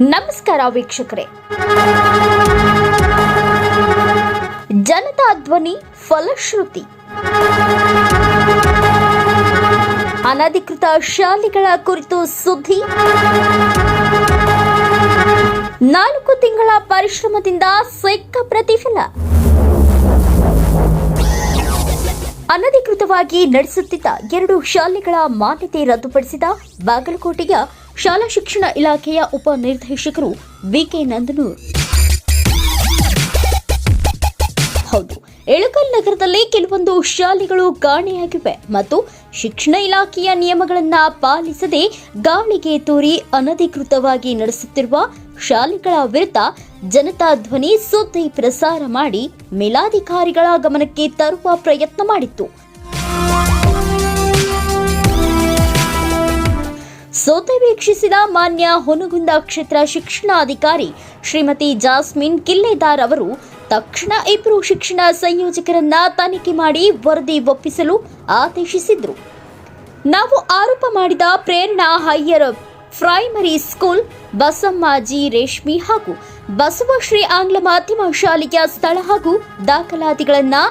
ನಮಸ್ಕಾರ ವೀಕ್ಷಕರೇ. ಜನತಾ ಧ್ವನಿ ಫಲಶ್ರುತಿ. ಅನಧಿಕೃತ ಶಾಲೆಗಳ ಕುರಿತು ಸುದ್ದಿ. ನಾಲ್ಕು ತಿಂಗಳ ಪರಿಶ್ರಮದಿಂದ ಸಿಕ್ಕ ಪ್ರತಿಫಲ. ಅನಧಿಕೃತವಾಗಿ ನಡೆಸುತ್ತಿದ್ದ ಎರಡು ಶಾಲೆಗಳ ಮಾನ್ಯತೆ ರದ್ದುಪಡಿಸಿದ ಬಾಗಲಕೋಟೆಯ ಶಾಲಾ ಶಿಕ್ಷಣ ಇಲಾಖೆಯ ಉಪ ನಿರ್ದೇಶಕರು ವಿಕೆ ನಂದನೂರ್. ಹೌದು, ಎಳಕಲ್ ನಗರದಲ್ಲಿ ಕೆಲವೊಂದು ಶಾಲೆಗಳು ಕಾಣೆಯಾಗಿವೆ ಮತ್ತು ಶಿಕ್ಷಣ ಇಲಾಖೆಯ ನಿಯಮಗಳನ್ನು ಪಾಲಿಸದೆ ಗಾಳಿಗೆ ತೋರಿ ಅನಧಿಕೃತವಾಗಿ ನಡೆಸುತ್ತಿರುವ ಶಾಲೆಗಳ ವಿರುದ್ಧ ಜನತಾ ಧ್ವನಿ ಸುದ್ದಿ ಪ್ರಸಾರ ಮಾಡಿ ಮೇಲಾಧಿಕಾರಿಗಳ ಗಮನಕ್ಕೆ ತರುವ ಪ್ರಯತ್ನ ಮಾಡಿತ್ತು. ಸೋತೆ ವೀಕ್ಷಿಸಿದ ಮಾನ್ಯ ಹೊನಗುಂದ ಕ್ಷೇತ್ರ ಶಿಕ್ಷಣಾಧಿಕಾರಿ ಶ್ರೀಮತಿ ಜಾಸ್ಮಿನ್ ಕಿಲ್ಲೆದಾರ್ ಅವರು ತಕ್ಷಣ ಇಬ್ಬರು ಶಿಕ್ಷಣ ಸಂಯೋಜಕರನ್ನ ತನಿಖೆ ಮಾಡಿ ವರದಿ ಒಪ್ಪಿಸಲು ಆದೇಶಿಸಿದ್ರು. ನಾವು ಆರೋಪ ಮಾಡಿದ Prerana higher primary school Basammaji Reshmi ಹಾಗೂ ಬಸವಶ್ರೀ ಆಂಗ್ಲ ಮಾಧ್ಯಮ ಶಾಲೆಯ ಸ್ಥಳ ಹಾಗೂ ದಾಖಲಾತಿಗಳನ್ನು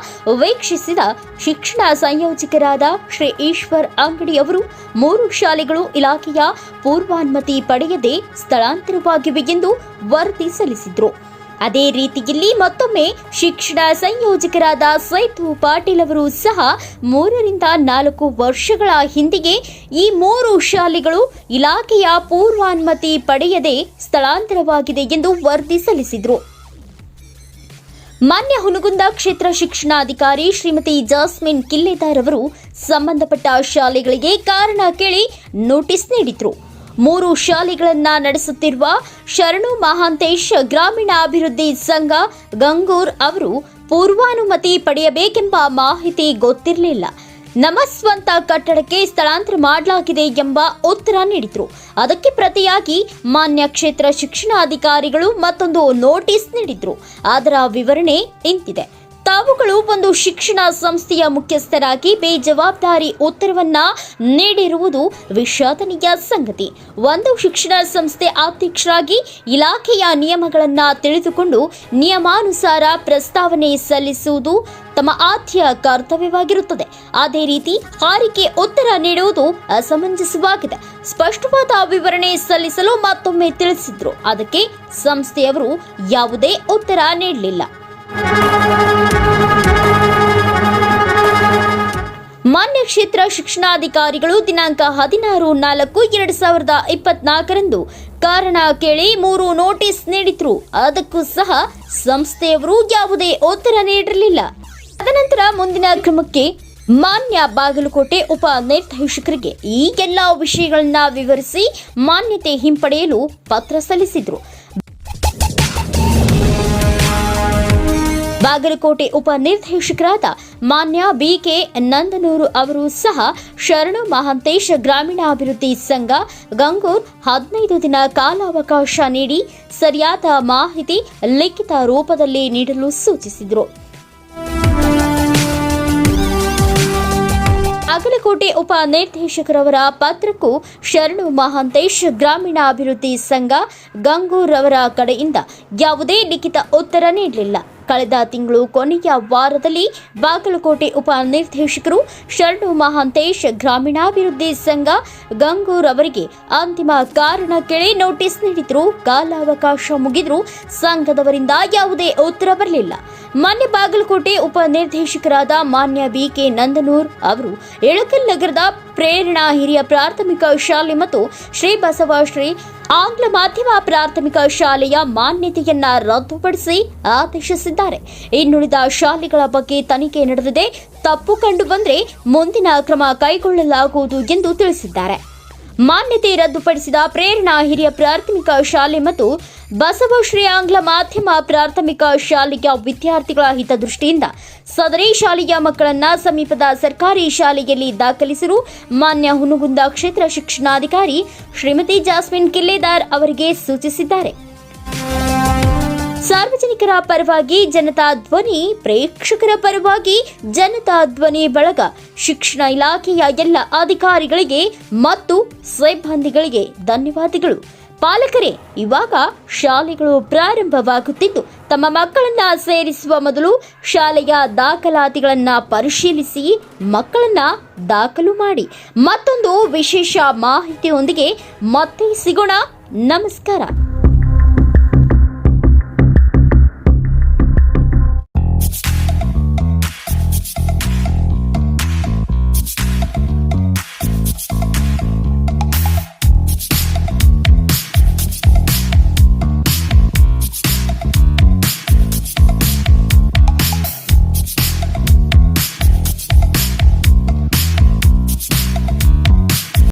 ವೀಕ್ಷಿಸಿದ ಶಿಕ್ಷಣ ಸಂಯೋಜಕರಾದ ಶ್ರೀ ಈಶ್ವರ್ ಅಂಗಡಿಯವರು ಮೂರು ಶಾಲೆಗಳು ಇಲಾಖೆಯ ಪೂರ್ವಾನುಮತಿ ಪಡೆಯದೆ ಸ್ಥಳಾಂತರವಾಗಿವೆ ಎಂದು ವರದಿ ಸಲ್ಲಿಸಿದ್ರು. ಅದೇ ರೀತಿಯಲ್ಲಿ ಮತ್ತೊಮ್ಮೆ ಶಿಕ್ಷಣ ಸಂಯೋಜಕರಾದ ಸೈತು ಪಾಟೀಲ್ ಅವರು ಸಹ ಮೂರರಿಂದ ನಾಲ್ಕು ವರ್ಷಗಳ ಹಿಂದೆಯೇ ಈ ಮೂರು ಶಾಲೆಗಳು ಇಲಾಖೆಯ ಪೂರ್ವಾನುಮತಿ ಪಡೆಯದೆ ಸ್ಥಳಾಂತರವಾಗಿದೆ ಎಂದು ವರದಿ ಸಲ್ಲಿಸಿದರು. ಮಾನ್ಯ ಹುನಗುಂದ ಕ್ಷೇತ್ರ ಶಿಕ್ಷಣಾಧಿಕಾರಿ ಶ್ರೀಮತಿ ಜಾಸ್ಮಿನ್ ಕಿಲ್ಲೆದಾರ್ ಅವರು ಸಂಬಂಧಪಟ್ಟ ಶಾಲೆಗಳಿಗೆ ಕಾರಣ ಕೇಳಿ ನೋಟಿಸ್ ನೀಡಿದ್ರು. ಮೂರು ಶಾಲೆಗಳನ್ನ ನಡೆಸುತ್ತಿರುವ ಶರಣು ಮಹಾಂತೇಶ್ ಗ್ರಾಮೀಣ ಅಭಿವೃದ್ಧಿ ಸಂಘ ಗಂಗೂರ್ ಅವರು ಪೂರ್ವಾನುಮತಿ ಪಡೆಯಬೇಕೆಂಬ ಮಾಹಿತಿ ಗೊತ್ತಿರಲಿಲ್ಲ. ನಮ್ಮ ಸ್ವಂತ ಕಟ್ಟಡಕ್ಕೆ ಸ್ಥಳಾಂತರ ಮಾಡಲಾಗಿದೆ ಎಂಬ ಉತ್ತರ ನೀಡಿದರು. ಅದಕ್ಕೆ ಪ್ರತಿಯಾಗಿ ಮಾನ್ಯ ಕ್ಷೇತ್ರ ಶಿಕ್ಷಣಾಧಿಕಾರಿಗಳು ಮತ್ತೊಂದು ನೋಟಿಸ್ ನೀಡಿದ್ರು. ಅದರ ವಿವರಣೆ ಇಂತಿದೆ. ತಾವುಗಳು ಒಂದು ಶಿಕ್ಷಣ ಸಂಸ್ಥೆಯ ಮುಖ್ಯಸ್ಥರಾಗಿ ಬೇಜವಾಬ್ದಾರಿ ಉತ್ತರವನ್ನ ನೀಡಿರುವುದು ವಿಷಾದನೀಯ ಸಂಗತಿ. ಒಂದು ಶಿಕ್ಷಣ ಸಂಸ್ಥೆ ಅಧ್ಯಕ್ಷರಾಗಿ ಇಲಾಖೆಯ ನಿಯಮಗಳನ್ನ ತಿಳಿದುಕೊಂಡು ನಿಯಮಾನುಸಾರ ಪ್ರಸ್ತಾವನೆ ಸಲ್ಲಿಸುವುದು ತಮ್ಮ ಆದ್ಯ ಕರ್ತವ್ಯವಾಗಿರುತ್ತದೆ. ಅದೇ ರೀತಿ ಹಾರಿಕೆ ಉತ್ತರ ನೀಡುವುದು ಅಸಮಂಜಸವಾಗಿದೆ. ಸ್ಪಷ್ಟವಾದ ವಿವರಣೆ ಸಲ್ಲಿಸಲು ಮತ್ತೊಮ್ಮೆ ತಿಳಿಸಿದ್ರು. ಅದಕ್ಕೆ ಸಂಸ್ಥೆಯವರು ಯಾವುದೇ ಉತ್ತರ ನೀಡಲಿಲ್ಲ. ಮಾನ್ಯ ಕ್ಷೇತ್ರ ಶಿಕ್ಷಣಾಧಿಕಾರಿಗಳು ದಿನಾಂಕ ಹದಿನಾರು ನಾಲ್ಕು ಎರಡು ಸಾವಿರದ ಇಪ್ಪತ್ನಾಲ್ಕರಂದು ಕಾರಣ ಕೇಳಿ ಮೂರು ನೋಟಿಸ್ ನೀಡಿದ್ರು. ಅದಕ್ಕೂ ಸಹ ಸಂಸ್ಥೆಯವರು ಯಾವುದೇ ಉತ್ತರ ನೀಡಿರಲಿಲ್ಲ. ತದನಂತರ ಮುಂದಿನ ಕ್ರಮಕ್ಕೆ ಮಾನ್ಯ ಬಾಗಲಕೋಟೆ ಉಪ ನಿರ್ದೇಶಕರಿಗೆ ಈ ಎಲ್ಲ ವಿಷಯಗಳನ್ನ ವಿವರಿಸಿ ಮಾನ್ಯತೆ ಹಿಂಪಡೆಯಲು ಪತ್ರ ಸಲ್ಲಿಸಿದ್ರು. ಬಾಗಲಕೋಟೆ ಉಪ ನಿರ್ದೇಶಕರಾದ ಮಾನ್ಯ ಬಿಕೆ ನಂದನೂರು ಅವರು ಸಹ ಶರಣು ಮಹಾಂತೇಶ ಗ್ರಾಮೀಣಾಭಿವೃದ್ಧಿ ಸಂಘ ಗಂಗೂರ್ ಹದಿನೈದು ದಿನ ಕಾಲಾವಕಾಶ ನೀಡಿ ಸರಿಯಾದ ಮಾಹಿತಿ ಲಿಖಿತ ರೂಪದಲ್ಲಿ ನೀಡಲು ಸೂಚಿಸಿದರು. ಅಗಲಕೋಟೆ ಉಪ ನಿರ್ದೇಶಕರವರ ಪತ್ರಕ್ಕೂ ಶರಣು ಮಹಾಂತೇಶ್ ಗ್ರಾಮೀಣಾಭಿವೃದ್ಧಿ ಸಂಘ ಗಂಗೂರವರ ಕಡೆಯಿಂದ ಯಾವುದೇ ಲಿಖಿತ ಉತ್ತರ ನೀಡಲಿಲ್ಲ. ಕಳೆದ ತಿಂಗಳು ಕೊನೆಯ ವಾರದಲ್ಲಿ ಬಾಗಲಕೋಟೆ ಉಪ ನಿರ್ದೇಶಕರು ಶರಣು ಮಹಾಂತೇಶ್ ಗ್ರಾಮೀಣಾಭಿವೃದ್ಧಿ ಸಂಘ ಗಂಗೂರ್ ಅವರಿಗೆ ಅಂತಿಮ ಕಾರಣ ಕೇಳಿ ನೋಟಿಸ್ ನೀಡಿದ್ರು. ಕಾಲಾವಕಾಶ ಮುಗಿದ್ರು. ಸಂಘದವರಿಂದ ಯಾವುದೇ ಉತ್ತರ ಬರಲಿಲ್ಲ. ಮಾನ್ಯ ಬಾಗಲಕೋಟೆ ಉಪ ನಿರ್ದೇಶಕರಾದ ಮಾನ್ಯ ಬಿಕೆ ನಂದನೂರ್ ಅವರು ಇಳಕಲ್ ನಗರದ ಪ್ರೇರಣಾ ಹಿರಿಯ ಪ್ರಾಥಮಿಕ ಶಾಲೆ ಮತ್ತು ಶ್ರೀ ಬಸವ ಶ್ರೀ ಆಂಗ್ಲ ಮಾಧ್ಯಮ ಪ್ರಾಥಮಿಕ ಶಾಲೆಯ ಮಾನ್ಯತೆಯನ್ನ ರದ್ದುಪಡಿಸಿ ಆದೇಶಿಸಿದ್ದಾರೆ. ಇನ್ನುಳಿದ ಶಾಲೆಗಳ ಬಗ್ಗೆ ತನಿಖೆ ನಡೆದಿದೆ. ತಪ್ಪು ಕಂಡು ಬಂದರೆ ಮುಂದಿನ ಕ್ರಮ ಕೈಗೊಳ್ಳಲಾಗುವುದು ಎಂದು ತಿಳಿಸಿದ್ದಾರೆ. ಮಾನ್ಯತೆ ರದ್ದುಪಡಿಸಿದ ಪ್ರೇರಣಾ ಹಿರಿಯ ಪ್ರಾಥಮಿಕ ಶಾಲೆ ಮತ್ತು ಬಸವಶ್ರೀ ಆಂಗ್ಲ ಮಾಧ್ಯಮ ಪ್ರಾಥಮಿಕ ಶಾಲೆಯ ವಿದ್ಯಾರ್ಥಿಗಳ ಹಿತದೃಷ್ಟಿಯಿಂದ ಸದರಿ ಶಾಲೆಯ ಮಕ್ಕಳನ್ನು ಸಮೀಪದ ಸರ್ಕಾರಿ ಶಾಲೆಯಲ್ಲಿ ದಾಖಲಿಸಲು ಮಾನ್ಯ ಹುನಗುಂದ ಕ್ಷೇತ್ರ ಶಿಕ್ಷಣಾಧಿಕಾರಿ ಶ್ರೀಮತಿ ಜಾಸ್ಮಿನ್ ಕಿಲ್ಲೇದಾರ್ ಅವರಿಗೆ ಸೂಚಿಸಿದ್ದಾರೆ. ಸಾರ್ವಜನಿಕರ ಪರವಾಗಿ ಜನತಾ ಧ್ವನಿ, ಪ್ರೇಕ್ಷಕರ ಪರವಾಗಿ ಜನತಾ ಧ್ವನಿ ಬಳಗ. ಶಿಕ್ಷಣ ಇಲಾಖೆಯ ಎಲ್ಲ ಅಧಿಕಾರಿಗಳಿಗೆ ಮತ್ತು ಸಿಬ್ಬಂದಿಗಳಿಗೆ ಧನ್ಯವಾದಗಳು. ಪಾಲಕರೇ, ಇವಾಗ ಶಾಲೆಗಳು ಪ್ರಾರಂಭವಾಗುತ್ತಿದ್ದು, ತಮ್ಮ ಮಕ್ಕಳನ್ನ ಸೇರಿಸುವ ಮೊದಲು ಶಾಲೆಯ ದಾಖಲಾತಿಗಳನ್ನ ಪರಿಶೀಲಿಸಿ, ಮಕ್ಕಳನ್ನ ದಾಖಲು ಮಾಡಿ. ಮತ್ತೊಂದು ವಿಶೇಷ ಮಾಹಿತಿಯೊಂದಿಗೆ ಮತ್ತೆ ಸಿಗೋಣ. ನಮಸ್ಕಾರ.